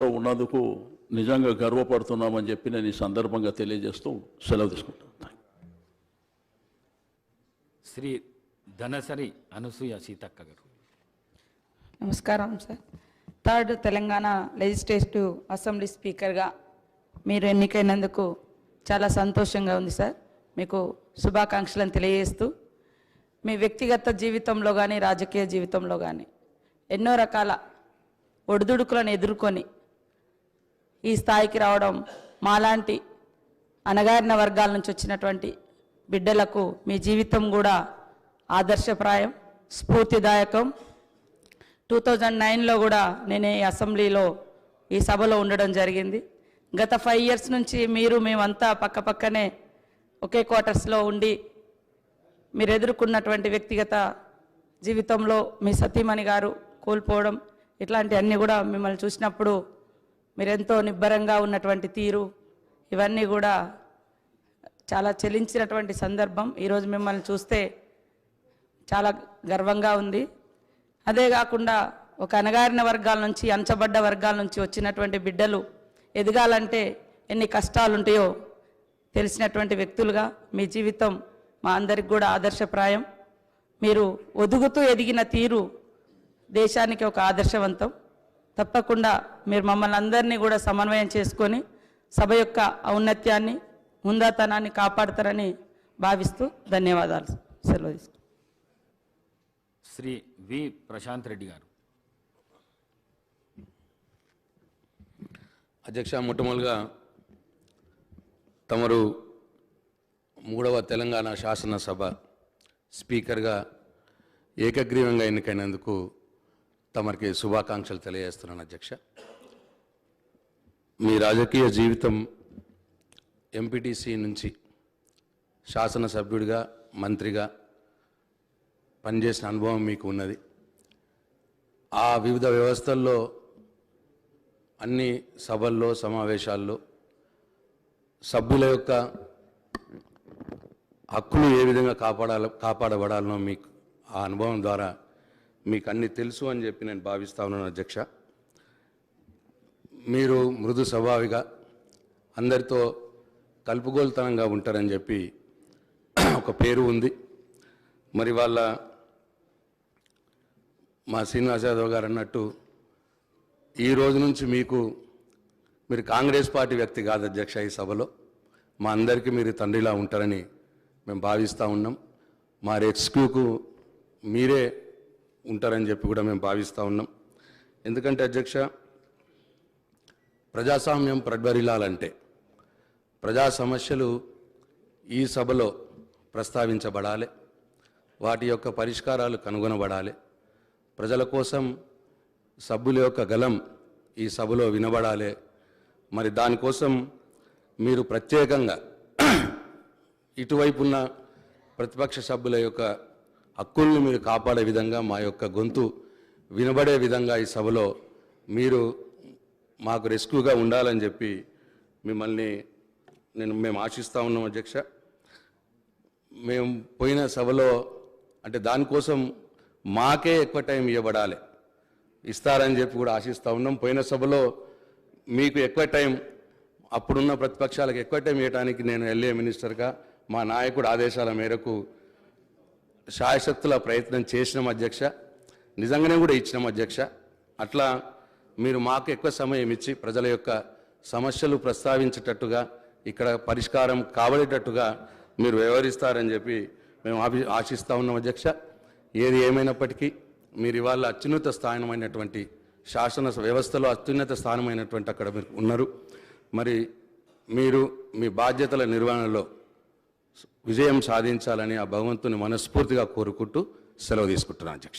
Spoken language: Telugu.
ఉన్నందుకు నిజంగా గర్వపడుతున్నామని చెప్పి నేను ఈ సందర్భంగా తెలియజేస్తూ సెలవు తీసుకుంటాను. శ్రీ ధనసరి అనసూయ సీతక్క గారు. నమస్కారం sir. Third Telangana legislative assembly స్పీకర్గా మీరు ఎన్నికైనందుకు చాలా సంతోషంగా ఉంది సార్. మీకు శుభాకాంక్షలను తెలియజేస్తూ మీ వ్యక్తిగత జీవితంలో కానీ రాజకీయ జీవితంలో కానీ ఎన్నో రకాల ఒడిదుడుకులను ఎదుర్కొని ఈ స్థాయికి రావడం మాలాంటి అణగారిన వర్గాల నుంచి వచ్చినటువంటి బిడ్డలకు మీ జీవితం కూడా ఆదర్శప్రాయం స్ఫూర్తిదాయకం. టూ థౌజండ్ నైన్లో కూడా నేను ఈ అసెంబ్లీలో ఈ సభలో ఉండడం జరిగింది. గత ఫైవ్ ఇయర్స్ నుంచి మీరు మేమంతా పక్కపక్కనే ఒకే క్వార్టర్స్లో ఉండి మీరు ఎదుర్కొన్నటువంటి వ్యక్తిగత జీవితంలో మీ సతీమణి గారు కోల్పోవడం ఇట్లాంటివన్నీ కూడా మిమ్మల్ని చూసినప్పుడు మీరెంతో నిబ్బరంగా ఉన్నటువంటి తీరు ఇవన్నీ కూడా చాలా చెలించినటువంటి సందర్భం. ఈరోజు మిమ్మల్ని చూస్తే చాలా గర్వంగా ఉంది. అదే కాకుండా ఒక అణగారిన వర్గాల నుంచి అంచబడ్డ వర్గాల నుంచి వచ్చినటువంటి బిడ్డలు ఎదగాలంటే ఎన్ని కష్టాలు ఉంటాయో తెలిసినటువంటి వ్యక్తులుగా మీ జీవితం మా అందరికి కూడా ఆదర్శప్రాయం. మీరు ఒదుగుతూ ఎదిగిన తీరు దేశానికి ఒక ఆదర్శవంతం. తప్పకుండా మీరు మమ్మల్ని అందరినీ కూడా సమన్వయం చేసుకొని సభ యొక్క ఔన్నత్యాన్ని ముందాతనాన్ని కాపాడతారని భావిస్తూ ధన్యవాదాలు సెలవు. శ్రీ వి ప్రశాంత్ రెడ్డి గారు అధ్యక్ష మొట్టమొదలుగా తమరు మూడవ తెలంగాణ శాసనసభ స్పీకర్గా ఏకగ్రీవంగా ఎన్నికైనందుకు తమరికి శుభాకాంక్షలు తెలియజేస్తున్నాను అధ్యక్ష. మీ రాజకీయ జీవితం ఎంపీటీసీ నుంచి శాసనసభ్యుడిగా మంత్రిగా పనిచేసిన అనుభవం మీకు ఉన్నది. ఆ వివిధ వ్యవస్థల్లో అన్ని సభల్లో సమావేశాల్లో సభ్యుల యొక్క హక్కులు ఏ విధంగా కాపాడాల కాపాడబడాలనో మీకు ఆ అనుభవం ద్వారా మీకు అన్ని తెలుసు అని చెప్పి నేను భావిస్తా ఉన్నాను అధ్యక్ష. మీరు మృదు స్వభావిగా అందరితో కలుపుగోలుతనంగా ఉంటారని చెప్పి ఒక పేరు ఉంది. మరి వాళ్ళ మా శ్రీనివాస్ యాదవ్ గారు అన్నట్టు ఈ రోజు నుంచి మీకు మీరు కాంగ్రెస్ పార్టీ వ్యక్తి కాదు అధ్యక్ష ఈ సభలో. మా అందరికీ మీరు తండ్రిలా ఉంటారని మేము భావిస్తూ ఉన్నాం. మా రెస్క్యూకు మీరే ఉంటారని చెప్పి కూడా మేము భావిస్తూ ఉన్నాం. ఎందుకంటే అధ్యక్ష ప్రజాస్వామ్యం ప్రజ్వరిల్లాలంటే ప్రజా సమస్యలు ఈ సభలో ప్రస్తావించబడాలి వాటి యొక్క పరిష్కారాలు కనుగొనబడాలి. ప్రజల కోసం సభ్యుల యొక్క గలం ఈ సభలో వినబడాలి. మరి దానికోసం మీరు ప్రత్యేకంగా ఇటువైపు ఉన్న ప్రతిపక్ష సభ్యుల యొక్క హక్కుల్ని మీరు కాపాడే విధంగా మా యొక్క గొంతు వినబడే విధంగా ఈ సభలో మీరు మాకు రెస్క్యూగా ఉండాలని చెప్పి మిమ్మల్ని నేను మేము ఆశిస్తూ ఉన్నాం అధ్యక్ష. మేము పోయిన సభలో అంటే దానికోసం మాకే ఎక్కువ టైం ఇవ్వబడాలి. ఇస్తారని చెప్పి కూడా ఆశిస్తూ ఉన్నాం. పోయిన సభలో మీకు ఎక్కువ టైం అప్పుడున్న ప్రతిపక్షాలకు ఎక్కువ టైం ఇవ్వడానికి నేను ఎల్ఏ మినిస్టర్గా మా నాయకుడు ఆదేశాల మేరకు శాయశక్తుల ప్రయత్నం చేసినాం అధ్యక్ష నిజంగానే కూడా ఇచ్చినాం అధ్యక్ష. అట్లా మీరు మాకు ఎక్కువ సమయం ఇచ్చి ప్రజల యొక్క సమస్యలు ప్రస్తావించేటట్టుగా ఇక్కడ పరిష్కారం కాబడేటట్టుగా మీరు వ్యవహరిస్తారని చెప్పి మేము ఆభి ఆశిస్తూ ఉన్నాం అధ్యక్ష. ఏది ఏమైనప్పటికీ మీరు ఇవాళ అత్యున్నత స్థానమైనటువంటి శాసన వ్యవస్థలో అత్యున్నత స్థానమైనటువంటి అక్కడ మీరు ఉన్నారు. మరి మీరు మీ బాధ్యతల నిర్వహణలో విజయం సాధించాలని ఆ భగవంతుని మనస్ఫూర్తిగా కోరుకుంటూ సెలవు తీసుకుంటున్నాను అధ్యక్ష.